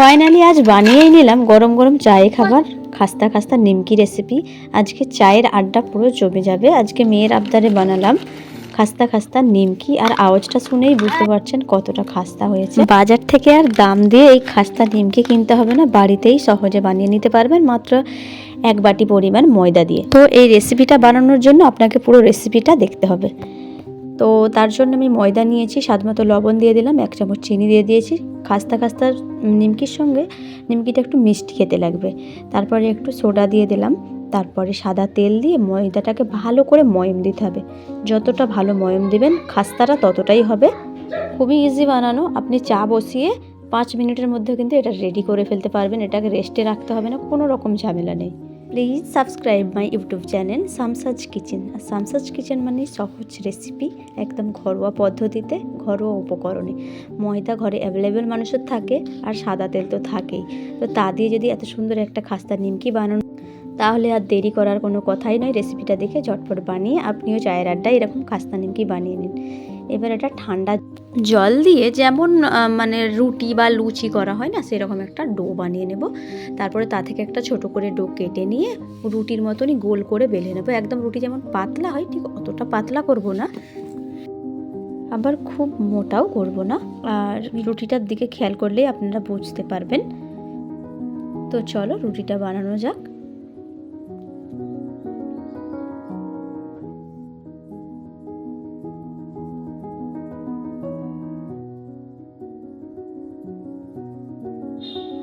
Finally আজ বানিয়েই নিলাম গরম গরম চায়ে খাবার, খাস্তা খাস্তা নিমকি রেসিপি আজকে চায়ের আড্ডা পুরো জমে যাবে। আজকে মেয়ের আবদারে বানালাম খাস্তা খাস্তা নিমকি। আর আওয়াজটা শুনেই বুঝতে পারছেন কতটা খাস্তা হয়েছে। বাজার থেকে আর দাম দিয়ে এই খাস্তা নিমকি কিনতে হবে না, বাড়িতেই সহজে বানিয়ে নিতে পারবেন মাত্র এক বাটি পরিমাণ ময়দা দিয়ে। তো এই রেসিপিটা বানানোর জন্য আপনাকে পুরো রেসিপিটা দেখতে হবে। তো তার জন্য আমি ময়দা নিয়েছি, স্বাদ মতো লবণ দিয়ে দিলাম, এক চামচ চিনি দিয়ে দিয়েছি। খাস্তা খাস্তার নিমকির সঙ্গে নিমকিটা একটু মিষ্টি খেতে লাগবে। তারপরে একটু সোডা দিয়ে দিলাম। তারপরে সাদা তেল দিয়ে ময়দাটাকে ভালো করে ময়ম দিতে হবে। যতটা ভালো ময়ম দিবেন, খাস্তাটা ততটাই হবে। খুবই ইজি বানানো। আপনি চা বসিয়ে পাঁচ মিনিটের মধ্যে কিন্তু এটা রেডি করে ফেলতে পারবেন। এটাকে রেস্টে রাখতে হবে না, কোনো রকম ঝামেলা নেই। Please subscribe my YouTube channel Samsaj kitchen R সামসাজ kitchen মানে সহজ রেসিপি একদম ঘরোয়া পদ্ধতিতে, ঘরোয়া উপকরণে। ময়দা ঘরে অ্যাভেলেবেল মানুষের থাকে, আর সাদা তেল তো থাকেই। তো তা দিয়ে যদি এত সুন্দর একটা খাস্তা নিমকি বানানো, তাহলে আর দেরি করার কোনো কথাই নয়। রেসিপিটা দেখে ঝটপট বানিয়ে আপনিও চায়ের আড্ডায় এরকম খাস্তা নিমকি বানিয়ে নিন। এবার এটা ঠান্ডা জল দিয়ে যেমন মানে রুটি বা লুচি করা হয় না, সেরকম একটা ডো বানিয়ে নেব। তারপরে তা থেকে একটা ছোট করে ডো কেটে নিয়ে রুটির মতনই গোল করে বেলে নেব। একদম রুটি যেমন পাতলা হয়, ঠিক অতটা পাতলা করব না। আবার খুব মোটাও করব না। আর রুটিটার দিকে খেয়াল করলেই আপনারা বুঝতে পারবেন। তো চলো রুটিটা বানানো যাক।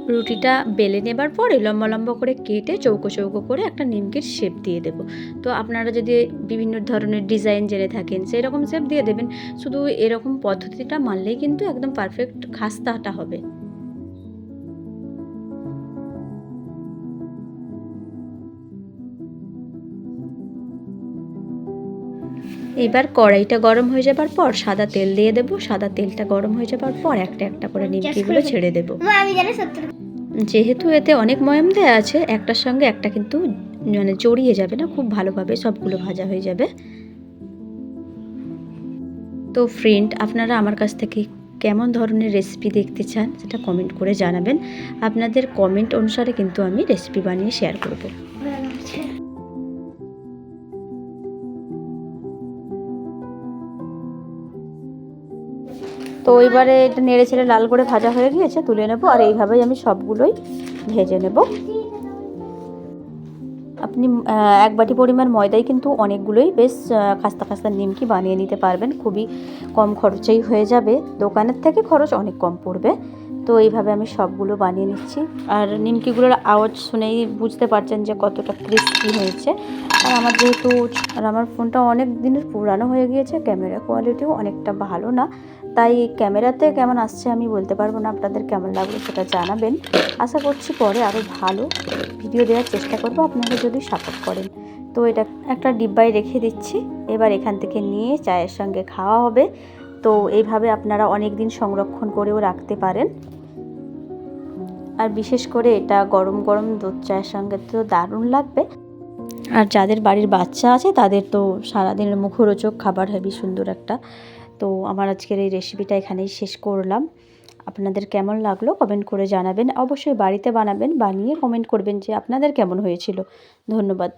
রুটিটা বেলে নেবার পরে লম্বা লম্বা করে কেটে চৌকো চৌকো করে একটা নিমকির শেপ দিয়ে দেব। তো আপনারা যদি বিভিন্ন ধরনের ডিজাইন জেনে থাকেন সেই রকম শেপ দিয়ে দেবেন। শুধু এরকম পদ্ধতিটা মানলেই কিন্তু একদম পারফেক্ট খাস্তাটা হবে। এবার কড়াইটা গরম হয়ে যাবার পর সাদা তেল দিয়ে দেবো। সাদা তেলটা গরম হয়ে যাবার পর একটা একটা করে নিমকিগুলো ছেড়ে দেবো। যেহেতু এতে অনেক ময়াম দেওয়া আছে একটার সঙ্গে একটা কিন্তু মানে জড়িয়ে যাবে না খুব ভালোভাবে সবগুলো ভাজা হয়ে যাবে। তো ফ্রেন্ড আপনারা আমার কাছ থেকে কেমন ধরনের রেসিপি দেখতে চান সেটা কমেন্ট করে জানাবেন। আপনাদের কমেন্ট অনুসারে কিন্তু আমি রেসিপি বানিয়ে শেয়ার করব। তো এবারে এটা নেড়ে ছেড়ে লাল করে ভাজা হয়ে গিয়েছে, তুলে নেব আর এইভাবেই আমি সবগুলোই ভেজে নেব। আপনি এক বাটি পরিমাণ ময়দায় কিন্তু অনেকগুলোই বেশ খাস্তা খাস্তা নিমকি বানিয়ে নিতে পারবেন। খুবই কম খরচেই হয়ে যাবে। দোকানের থেকে খরচ অনেক কম পড়বে। তো এইভাবে আমি সবগুলো বানিয়ে নিচ্ছি। আর নিমকিগুলোর আওয়াজ শুনেই বুঝতে পারছেন যে কতটা ক্রিস্পি হয়েছে। আর আমার যেহেতু, আর আমার ফোনটা অনেক দিনের পুরানো হয়ে গিয়েছে, ক্যামেরা কোয়ালিটিও অনেকটা ভালো না। তাই ক্যামেরাতে কেমন আসছে আমি বলতে পারব না, আপনাদের কেমন লাগল সেটা জানাবেন। আশা করছি পরে আরও ভালো ভিডিও দেওয়ার চেষ্টা করব, আপনারা যদি সাপোর্ট করেন। তো এটা একটা ডিব্বায় রেখে দিচ্ছি, এবার এখান থেকে নিয়ে চায়ের সঙ্গে খাওয়া হবে। তো এইভাবে আপনারা অনেক দিন সংরক্ষণ করেও রাখতে পারেন। আর বিশেষ করে এটা গরম গরম দুধ চায়ের সঙ্গে তো দারুণ লাগবে। আর যাদের বাড়ির বাচ্চা আছে তাদের তো সারাদিনের মুখরোচক খাবার হেবি সুন্দর একটা তো আমার আজকের এই রেসিপিটা এখানেই শেষ করলাম। আপনাদের কেমন লাগল কমেন্ট করে জানাবেন। অবশ্যই বাড়িতে বানাবেন, বানিয়ে কমেন্ট করবেন যে আপনাদের কেমন হয়েছিল। ধন্যবাদ।